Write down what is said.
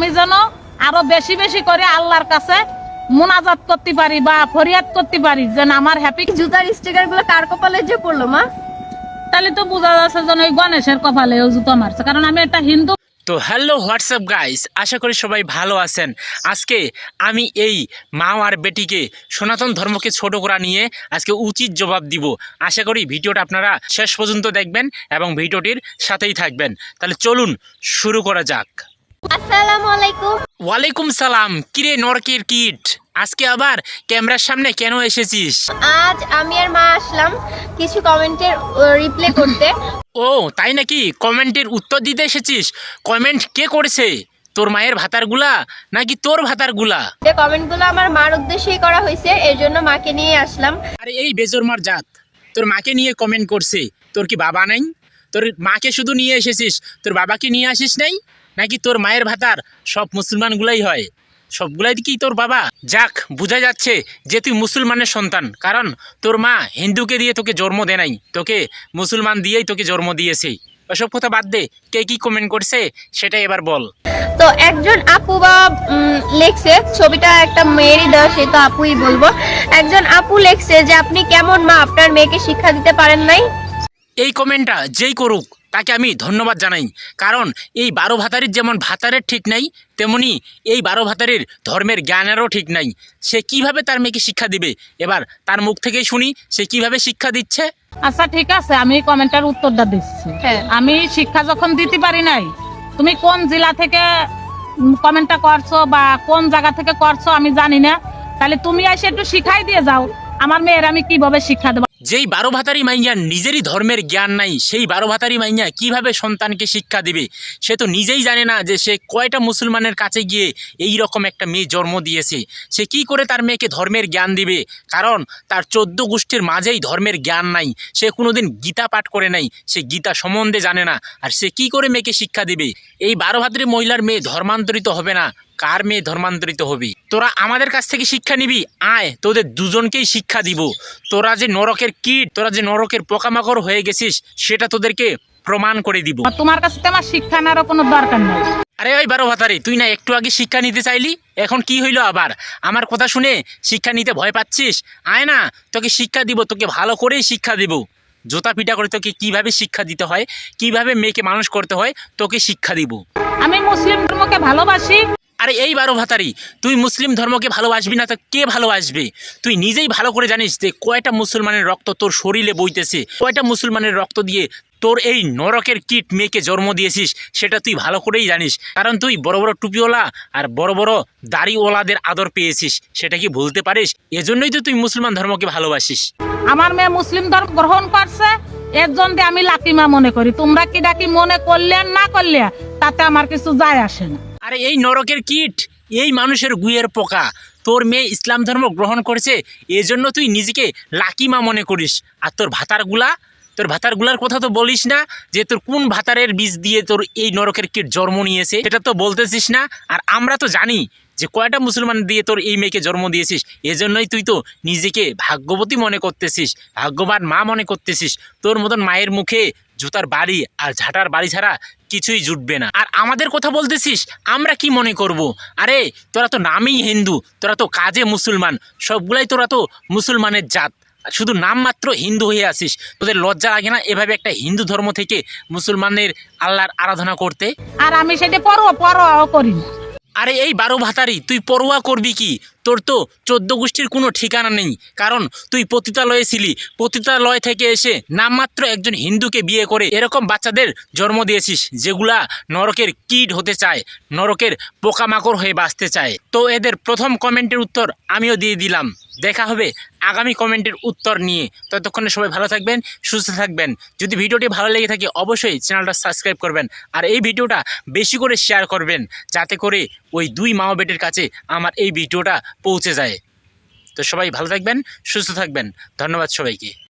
আমি যেন আরও বেশি বেশি করে আল্লাহর কাছে মোনাজাত করতে পারি বা ফরিয়াদ করতে পারি যেন আমার হ্যাপি জুতার স্টিকারগুলো কার কপালে যে পড়ল মা? তাহলে তো বোঝা যাচ্ছে যেন ওই গণেশের কপালে ও জুতো মারছে কারণ আমি একটা হিন্দু তো হ্যালো হোয়াটসঅ্যাপ গাইস আশা করি সবাই ভালো আছেন। আজকে আমি এই মা আর বেটিকে সনাতন ধর্মকে ছোট করা নিয়ে আজকে উচিত জবাব দিব। আশা করি ভিডিওটা আপনারা শেষ পর্যন্ত দেখবেন এবং ভিডিওটির সাথেই থাকবেন। তাহলে চলুন শুরু করা যাক। আসসালামু আলাইকুম ওয়ালাইকুম সালাম। কিরে নরকের কিট আজকে আবার ক্যামেরার সামনে কেন এসেছিস? আজ আমি আর মা আসলাম কিছু কমেন্টের রিপ্লে করতে। ও তাই নাকি? কমেন্টের উত্তর দিতে এসেছিস? কমেন্ট কে করেছে? তোর মায়ের ভাতারগুলা নাকি তোর ভাতারগুলা? যে কমেন্টগুলো আমার মার উদ্দেশ্যেই করা হয়েছে এর জন্য মাকে নিয়ে আসলাম। আরে এই বেজরমার জাত তোর মাকে নিয়ে কমেন্ট করছে। তোর কি বাবা নাই? তোর মাকে শুধু নিয়ে এসেছিস তোর বাবাকে নিয়ে আসিস নাই? নাকি তোর মায়ের ভাতার? সব মুসলমানগুলাই হয়। সবগুলাই কি তোর বাবা? যাক বোঝা যাচ্ছে যে তুই মুসলমানের সন্তান। কারণ তোর মা হিন্দুকে দিয়ে তোকে জন্ম দেয় নাই। তোকে মুসলমান দিয়েই তোকে জন্ম দিয়েছে। ওসব কথা বাদ দে কে কি কমেন্ট করছে সেটা এবার বল। তো একজন আপু বা লেখছে ছবিটা একটা মেয়েরই দেওয়া সে তো আপুই বলব। একজন আপু লেখছে যে আপনি কেমন মা? আপনার মেয়েকে শিক্ষা দিতে পারেন নাই? এই কমেন্টটা যেই করুক তাকে আমি ধন্যবাদ জানাই। কারণ এই বারো ভাতারির যেমন ভাতারের ঠিক নাই তেমনি এই বারো ভাতারির ধর্মের জ্ঞানেরও ঠিক নাই। সে কীভাবে তার মেয়েকে শিক্ষা দিবে? এবার তার মুখ থেকেই শুনি সে কীভাবে শিক্ষা দিচ্ছে? আচ্ছা ঠিক আছে আমি কমেন্টের উত্তরটা দিচ্ছি। হ্যাঁ। আমি শিক্ষা যখন দিতে পারি নাই তুমি কোন জেলা থেকে কমেন্টটা করছ বা কোন জায়গা থেকে করছ আমি জানি না। তাহলে তুমি এসে একটু শিখাই দিয়ে যাও আমার মেয়ের আমি কীভাবে শিক্ষা দেবো? যেই বারো ভাতারি মাইয়া নিজেরই ধর্মের জ্ঞান নাই, সেই বারো ভাতারি মাইয়া কীভাবে সন্তানকে শিক্ষা দিবে? সে তো নিজেই জানে না যে সে কয়টা মুসলমানের কাছে গিয়ে এই রকম একটা মেয়ে জন্ম দিয়েছে। সে কি করে তার মেয়েকে ধর্মের জ্ঞান দিবে? কারণ তার চোদ্দ গোষ্ঠীর মাঝেই ধর্মের জ্ঞান নাই। সে কোনোদিন গীতা পাঠ করে নাই, সে গীতা সম্বন্ধে জানে না। আর সে কি করে মেয়েকে শিক্ষা দিবে? এই বারো ভাতারি মহিলার মেয়ে ধর্মান্তরিত হবে না। কার মেয়ে ধর্মান্তরিত হবি? তোরা আমাদের কাছ থেকে শিক্ষা নিবি? আয় তোদের দুজনকেই শিক্ষা দিব। তোরা যে নরকের কীট তোরা যে নরকের পোকামাকড় হয়ে গেছিস সেটা তোদেরকে প্রমাণ করে দিব। তোমার কাছে আমার শিক্ষা নেওয়ারও কোনো দরকার নেই। আরে ওই বারো ভাতারি তুই না একটু আগে শিক্ষা নিতে চাইলি? এখন কি হইল আবার? আমার কথা শুনে শিক্ষা নিতে ভয় পাচ্ছিস? আয় না তোকে শিক্ষা দিব তোকে ভালো করেই শিক্ষা দিব। জোতা পিটা করে তোকে কীভাবে শিক্ষা দিতে হয় কীভাবে মেয়েকে মানুষ করতে হয় তোকে শিক্ষা দিব। আমি মুসলিম ধর্মকে ভালোবাসি। আরে এই বারো ভাতারি, তুই মুসলিম ধর্মকে ভালোবাসবি না, তো কে ভালোবাসবে? তুই নিজেই ভালো করে জানিস যে কয়টা মুসলমানের রক্ত তোর শরীরে বইতেছে, কয়টা মুসলমানের রক্ত দিয়ে তোর এই নরকের কীট মেয়েকে জন্ম দিয়েছিস, সেটা তুই ভালো করেই জানিস। কারণ তুই বড় বড় টুপিওয়ালা আর বড় বড় দাড়িওয়ালাদের আদর পেয়েছিস, সেটা কি ভুলতে পারিস? এজন্যই তো তুই মুসলমান ধর্মকে ভালোবাসিস। আমার মেয়ে মুসলিম ধর্ম গ্রহণ করছে, এর জন্য আমি লাকিমা মনে করি। তোমরা কি ডাকি মনে করলে না করলে তাতে আমার কিছু যায় আসে না। আরে এই নরকের কীট, এই মানুষের গুয়ের পোকা। তোর মেয়ে ইসলাম ধর্ম গ্রহণ করেছে, এজন্য তুই নিজেকে লাকিমা মনে করিস। আর তোর ভাতারগুলা তোর ভাতারগুলার কথা তো বলিস না যে তোর কোন ভাতারের বীজ দিয়ে তোর এই নরকের কীট জন্ম নিয়েছে, সেটা তো বলতেছিস না। আর আমরা তো জানি যে কয়টা মুসলমান দিয়ে তোর এই মেয়েকে জন্ম দিয়েছিস, এজন্যই তুই তো নিজেকে ভাগ্যবতী মনে করতেছিস, ভাগ্যবান মা মনে করতেছিস। তোর মতন মায়ের মুখে জুতার বাড়ি আর ঝাঁটার বাড়ি ছাড়া কিছুই জুটবে না। আর আমাদের কথা বলতেছিস আমরা কি মনে করব? আরে তোরা তো নামেই হিন্দু তোরা তো কাজে মুসলমান সবগুলাই তোরা তো মুসলমানের জাত। শুধু নাম মাত্র হিন্দু হয়ে আসিস তোদের লজ্জা লাগে না এভাবে একটা হিন্দু ধর্ম থেকে মুসলমানের আল্লাহর আরাধনা করতে? আর আমি সেটা পরোয়া পরোয়াও করি না। আরে এই বারো ভাতারি তুই পরোয়া করবি কি? তোর তো চোদ্দ গোষ্ঠীর কোনো ঠিকানা নেই। কারণ তুই পতিতালয়ে ছিলি। পতিতালয় থেকে এসে নামমাত্র একজন হিন্দুকে বিয়ে করে এরকম বাচ্চাদের জন্ম দিয়েছিস, যেগুলা নরকের কিড হতে চায়, নরকের পোকামাকড় হয়ে বাঁচতে চায়। তো এদের প্রথম কমেন্টের উত্তর আমিও দিয়ে দিলাম। দেখা হবে আগামী কমেন্টের উত্তর নিয়ে। ততক্ষণে সবাই ভালো থাকবেন, সুস্থ থাকবেন। যদি ভিডিওটি ভালো লেগে থাকে, অবশ্যই চ্যানেলটা সাবস্ক্রাইব করবেন। আর এই ভিডিওটা বেশি করে শেয়ার করবেন, যাতে করে ওই দুই মা বেটের কাছে আমার এই ভিডিওটা পৌঁছে যায়। তো সবাই ভালো থাকবেন সুস্থ থাকবেন। ধন্যবাদ সবাইকে।